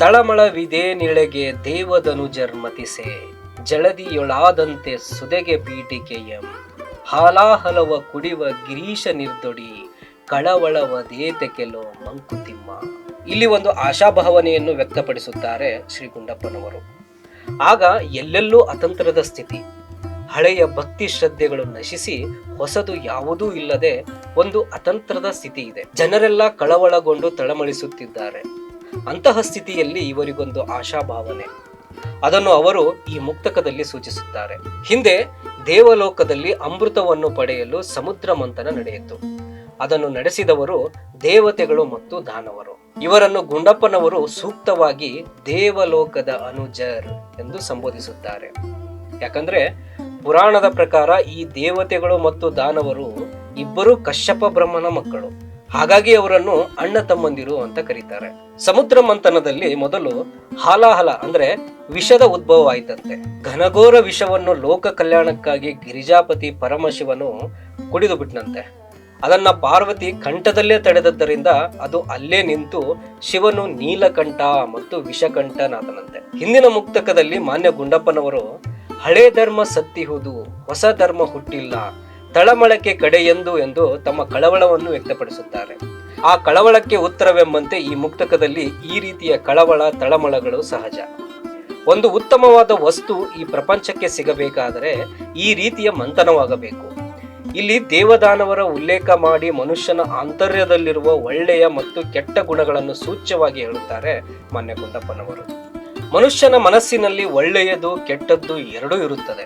ತಳಮಳವಿದೇ ನಿಳೆಗೆ ದೇವದನು ಜರ್ಮತಿಸೆ, ಜಳದಿಯೊಳಾದಂತೆ ಸುದೆಗೆ ಪೀಠಿಕೆಯಂ. ಹಾಲಾಹಲವ ಕುಡಿವ ಗಿರೀಶ ನಿರ್ದೊಡಿ, ಕಳವಳವ ದೇತೆ ಕೆಲೋ ಮಂಕುತಿಮ್ಮ. ಇಲ್ಲಿ ಒಂದು ಆಶಾಭಾವನೆಯನ್ನು ವ್ಯಕ್ತಪಡಿಸುತ್ತಾರೆ ಶ್ರೀ ಗುಂಡಪ್ಪನವರು ಆಗ ಎಲ್ಲೆಲ್ಲೂ ಅತಂತ್ರದ ಸ್ಥಿತಿ. ಹಳೆಯ ಭಕ್ತಿ ಶ್ರದ್ಧೆಗಳು ನಶಿಸಿ ಹೊಸದು ಯಾವುದೂ ಇಲ್ಲದೆ ಒಂದು ಅತಂತ್ರದ ಸ್ಥಿತಿ ಇದೆ. ಜನರೆಲ್ಲ ಕಳವಳಗೊಂಡು ತಳಮಳಿಸುತ್ತಿದ್ದಾರೆ. ಅಂತಹ ಸ್ಥಿತಿಯಲ್ಲಿ ಇವರಿಗೊಂದು ಆಶಾಭಾವನೆ. ಅದನ್ನು ಅವರು ಈ ಮುಕ್ತಕದಲ್ಲಿ ಸೂಚಿಸುತ್ತಾರೆ. ಹಿಂದೆ ದೇವಲೋಕದಲ್ಲಿ ಅಮೃತವನ್ನು ಪಡೆಯಲು ಸಮುದ್ರ ಮಂಥನ ನಡೆಯಿತು. ಅದನ್ನು ನಡೆಸಿದವರು ದೇವತೆಗಳು ಮತ್ತು ದಾನವರು. ಇವರನ್ನು ಗುಂಡಪ್ಪನವರು ಸೂಕ್ತವಾಗಿ ದೇವಲೋಕದ ಅನುಜರ್ ಎಂದು ಸಂಬೋಧಿಸುತ್ತಾರೆ. ಯಾಕಂದ್ರೆ ಪುರಾಣದ ಪ್ರಕಾರ ಈ ದೇವತೆಗಳು ಮತ್ತು ದಾನವರು ಇಬ್ಬರು ಕಶ್ಯಪ ಬ್ರಹ್ಮನ ಮಕ್ಕಳು. ಹಾಗಾಗಿ ಅವರನ್ನು ಅಣ್ಣ ತಮ್ಮಂದಿರು ಅಂತ ಕರೀತಾರೆ. ಸಮುದ್ರ ಮಂಥನದಲ್ಲಿ ಮೊದಲು ಹಾಲಾಹಲ ಅಂದ್ರೆ ವಿಷದ ಉದ್ಭವ ಆಯ್ತಂತೆ ಘನಘೋರ ವಿಷವನ್ನು ಲೋಕ ಕಲ್ಯಾಣಕ್ಕಾಗಿ ಗಿರಿಜಾಪತಿ ಪರಮಶಿವನು ಕುಡಿದು ಬಿಟ್ಟನಂತೆ ಅದನ್ನ ಪಾರ್ವತಿ ಕಂಠದಲ್ಲೇ ತಡೆದದ್ದರಿಂದ ಅದು ಅಲ್ಲೇ ನಿಂತು ಶಿವನು ನೀಲಕಂಠ ಮತ್ತು ವಿಷಕಂಠನಾದನಂತೆ. ಹಿಂದಿನ ಮುಕ್ತಕದಲ್ಲಿ ಮಾನ್ಯ ಗುಂಡಪ್ಪನವರು ಹಳೇ ಧರ್ಮ ಸತ್ತಿಹುದು ಹೊಸ ಧರ್ಮ ಹುಟ್ಟಿಲ್ಲ ತಳಮಳಕ್ಕೆ ಕಡೆಯೆಂದು ಎಂದು ತಮ್ಮ ಕಳವಳವನ್ನು ವ್ಯಕ್ತಪಡಿಸುತ್ತಾರೆ. ಆ ಕಳವಳಕ್ಕೆ ಉತ್ತರವೆಂಬಂತೆ ಈ ಮುಕ್ತಕದಲ್ಲಿ ಈ ರೀತಿಯ ಕಳವಳ, ತಳಮಳಗಳು ಸಹಜ. ಒಂದು ಉತ್ತಮವಾದ ವಸ್ತು ಈ ಪ್ರಪಂಚಕ್ಕೆ ಸಿಗಬೇಕಾದರೆ ಈ ರೀತಿಯ ಮಂಥನವಾಗಬೇಕು. ಇಲ್ಲಿ ದೇವದಾನವರ ಉಲ್ಲೇಖ ಮಾಡಿ ಮನುಷ್ಯನ ಆಂತರ್ಯದಲ್ಲಿರುವ ಒಳ್ಳೆಯ ಮತ್ತು ಕೆಟ್ಟ ಗುಣಗಳನ್ನು ಸೂಚ್ಯವಾಗಿ ಹೇಳುತ್ತಾರೆ ಮಾನ್ಯ ಗುಂಡಪ್ಪನವರು ಮನುಷ್ಯನ ಮನಸ್ಸಿನಲ್ಲಿ ಒಳ್ಳೆಯದು ಕೆಟ್ಟದ್ದು ಎರಡೂ ಇರುತ್ತದೆ.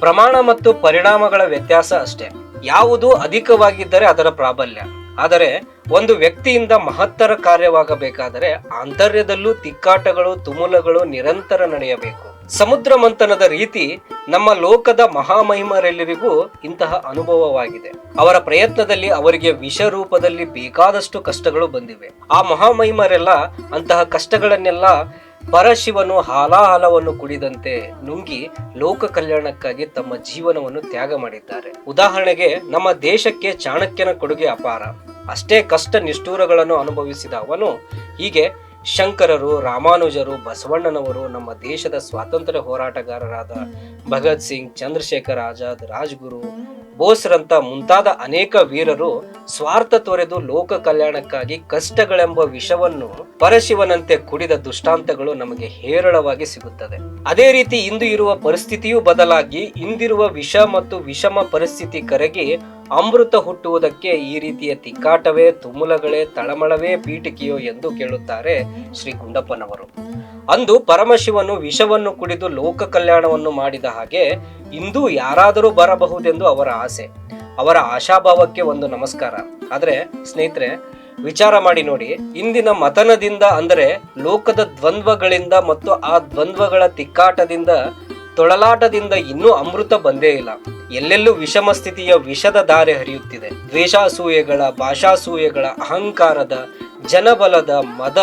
ಪ್ರಮಾಣ ಮತ್ತು ಪರಿಣಾಮಗಳ ವ್ಯತ್ಯಾಸ ಅಷ್ಟೇ. ಯಾವುದು ಅಧಿಕವಾಗಿದ್ದರೆ ಅದರ ಪ್ರಾಬಲ್ಯ. ಆದರೆ ಒಂದು ವ್ಯಕ್ತಿಯಿಂದ ಮಹತ್ತರ ಕಾರ್ಯವಾಗಬೇಕಾದರೆ ಆಂತರ್ಯದಲ್ಲೂ ತಿಕ್ಕಾಟಗಳು, ತುಮುಲಗಳು ನಿರಂತರ ನಡೆಯಬೇಕು. ಸಮುದ್ರ ಮಂಥನದ ರೀತಿ ನಮ್ಮ ಲೋಕದ ಮಹಾಮಹಿಮರೆಲ್ಲರಿಗೂ ಇಂತಹ ಅನುಭವವಾಗಿದೆ. ಅವರ ಪ್ರಯತ್ನದಲ್ಲಿ ಅವರಿಗೆ ವಿಷ ರೂಪದಲ್ಲಿ ಬೇಕಾದಷ್ಟು ಕಷ್ಟಗಳು ಬಂದಿವೆ. ಆ ಮಹಾಮಹಿಮರೆಲ್ಲ ಅಂತಹ ಕಷ್ಟಗಳನ್ನೆಲ್ಲ ಪರಶಿವನು ಹಾಲಾಹಲವನ್ನು ಕುಡಿದಂತೆ ನುಂಗಿ ಲೋಕ ಕಲ್ಯಾಣಕ್ಕಾಗಿ ತಮ್ಮ ಜೀವನವನ್ನು ತ್ಯಾಗ ಮಾಡಿದ್ದಾರೆ. ಉದಾಹರಣೆಗೆ, ನಮ್ಮ ದೇಶಕ್ಕೆ ಚಾಣಕ್ಯನ ಕೊಡುಗೆ ಅಪಾರ. ಅಷ್ಟೇ ಕಷ್ಟ ನಿಷ್ಠೂರಗಳನ್ನು ಅನುಭವಿಸಿದ ಅವನು, ಹೀಗೆ ಶಂಕರರು, ರಾಮಾನುಜರು, ಬಸವಣ್ಣನವರು ನಮ್ಮ ದೇಶದ ಸ್ವಾತಂತ್ರ್ಯ ಹೋರಾಟಗಾರರಾದ ಭಗತ್ ಸಿಂಗ್, ಚಂದ್ರಶೇಖರ್ ಆಜಾದ್, ರಾಜ್ಗುರು ಬೋಸ್ರಂತ ಮುಂತಾದ ಅನೇಕ ವೀರರು ಸ್ವಾರ್ಥ ತೊರೆದು ಲೋಕ ಕಲ್ಯಾಣಕ್ಕಾಗಿ ಕಷ್ಟಗಳೆಂಬ ವಿಷವನ್ನು ಪರಶಿವನಂತೆ ಕುಡಿದ ದುಷ್ಟಾಂತಗಳು ನಮಗೆ ಹೇರಳವಾಗಿ ಸಿಗುತ್ತದೆ. ಅದೇ ರೀತಿ ಇಂದು ಇರುವ ಪರಿಸ್ಥಿತಿಯೂ ಬದಲಾಗಿ ಇಂದಿರುವ ವಿಷ ಮತ್ತು ವಿಷಮ ಪರಿಸ್ಥಿತಿ ಕರಗಿ ಅಮೃತ ಹುಟ್ಟುವುದಕ್ಕೆ ಈ ರೀತಿಯ ತಿಕ್ಕಾಟವೇ, ತುಮುಲಗಳೇ, ತಳಮಳವೇ ಪೀಠಿಕೆಯೋ ಎಂದು ಕೇಳುತ್ತಾರೆ ಶ್ರೀ ಗುಂಡಪ್ಪನವರು. ಅಂದು ಪರಮಶಿವನು ವಿಷವನ್ನು ಕುಡಿದು ಲೋಕ ಕಲ್ಯಾಣವನ್ನು ಮಾಡಿದ ಹಾಗೆ ಇಂದು ಯಾರಾದರೂ ಬರಬಹುದೆಂದು ಅವರ ಆಸೆ ಅವರ ಆಶಾಭಾವಕ್ಕೆ ಒಂದು ನಮಸ್ಕಾರ. ಆದರೆ ಸ್ನೇಹಿತರೆ, ವಿಚಾರ ಮಾಡಿ ನೋಡಿ. ಇಂದಿನ ಮತನದಿಂದ ಅಂದರೆ ಲೋಕದ ದ್ವಂದ್ವಗಳಿಂದ ಮತ್ತು ಆ ದ್ವಂದ್ವಗಳ ತಿಕ್ಕಾಟದಿಂದ, ತೊಳಲಾಟದಿಂದ ಇನ್ನೂ ಅಮೃತ ಬಂದೇ ಇಲ್ಲ. ಎಲ್ಲೆಲ್ಲೂ ವಿಷಮ ಸ್ಥಿತಿಯ ವಿಷದ ಧಾರೆ ಹರಿಯುತ್ತಿದೆ. ದ್ವೇಷಾಸೂಯೆಗಳ, ಭಾಷಾಸೂಯೆಗಳ, ಅಹಂಕಾರದ ಜನಬಲದ ಮದ,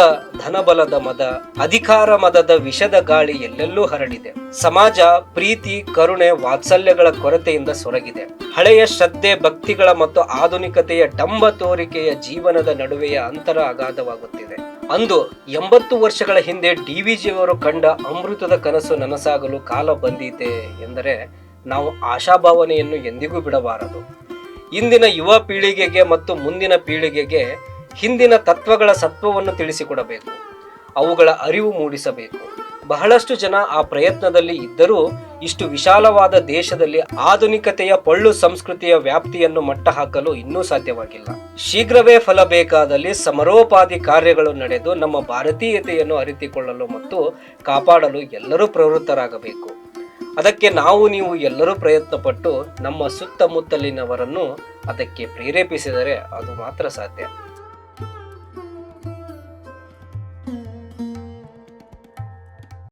ಧನಬಲದ ಮದ, ಅಧಿಕಾರ ಮದದ ವಿಷದ ಗಾಳಿ ಎಲ್ಲೆಲ್ಲೂ ಹರಡಿದೆ. ಸಮಾಜ, ಪ್ರೀತಿ, ಕರುಣೆ, ವಾತ್ಸಲ್ಯಗಳ ಕೊರತೆಯಿಂದ ಸೊರಗಿದೆ. ಹಳೆಯ ಶ್ರದ್ಧೆ, ಭಕ್ತಿಗಳ ಮತ್ತು ಆಧುನಿಕತೆಯ ಡಂಬ ತೋರಿಕೆಯ ಜೀವನದ ನಡುವೆಯ ಅಂತರ ಅಗಾಧವಾಗುತ್ತಿದೆ. ಅಂದು ಎಂಬತ್ತು ವರ್ಷಗಳ ಹಿಂದೆ ಡಿವಿಜಿಯವರು ಕಂಡ ಅಮೃತದ ಕನಸು ನನಸಾಗಲು ಕಾಲ ಬಂದಿದೆ ಎಂದರೆ ನಾವು ಆಶಾಭಾವನೆಯನ್ನು ಎಂದಿಗೂ ಬಿಡಬಾರದು. ಇಂದಿನ ಯುವ ಪೀಳಿಗೆಗೆ ಮತ್ತು ಮುಂದಿನ ಪೀಳಿಗೆಗೆ ಹಿಂದಿನ ತತ್ವಗಳ ಸತ್ವವನ್ನು ತಿಳಿಸಿಕೊಡಬೇಕು. ಅವುಗಳ ಅರಿವು ಮೂಡಿಸಬೇಕು. ಬಹಳಷ್ಟು ಜನ ಆ ಪ್ರಯತ್ನದಲ್ಲಿ ಇದ್ದರೂ ಇಷ್ಟು ವಿಶಾಲವಾದ ದೇಶದಲ್ಲಿ ಆಧುನಿಕತೆಯ ಪಳ್ಳು ಸಂಸ್ಕೃತಿಯ ವ್ಯಾಪ್ತಿಯನ್ನು ಮಟ್ಟ ಹಾಕಲು ಇನ್ನೂ ಸಾಧ್ಯವಾಗಿಲ್ಲ. ಶೀಘ್ರವೇ ಫಲ ಬೇಕಾದಲ್ಲಿ ಸಮರೋಪಾದಿ ಕಾರ್ಯಗಳು ನಡೆದು ನಮ್ಮ ಭಾರತೀಯತೆಯನ್ನು ಅರಿತುಕೊಳ್ಳಲು ಮತ್ತು ಕಾಪಾಡಲು ಎಲ್ಲರೂ ಪ್ರವೃತ್ತರಾಗಬೇಕು. ಅದಕ್ಕೆ ನಾವು ನೀವು ಎಲ್ಲರೂ ಪ್ರಯತ್ನಪಟ್ಟು ನಮ್ಮ ಸುತ್ತಮುತ್ತಲಿನವರನ್ನು ಅದಕ್ಕೆ ಪ್ರೇರೇಪಿಸಿದರೆ ಅದು ಮಾತ್ರ ಸಾಧ್ಯ.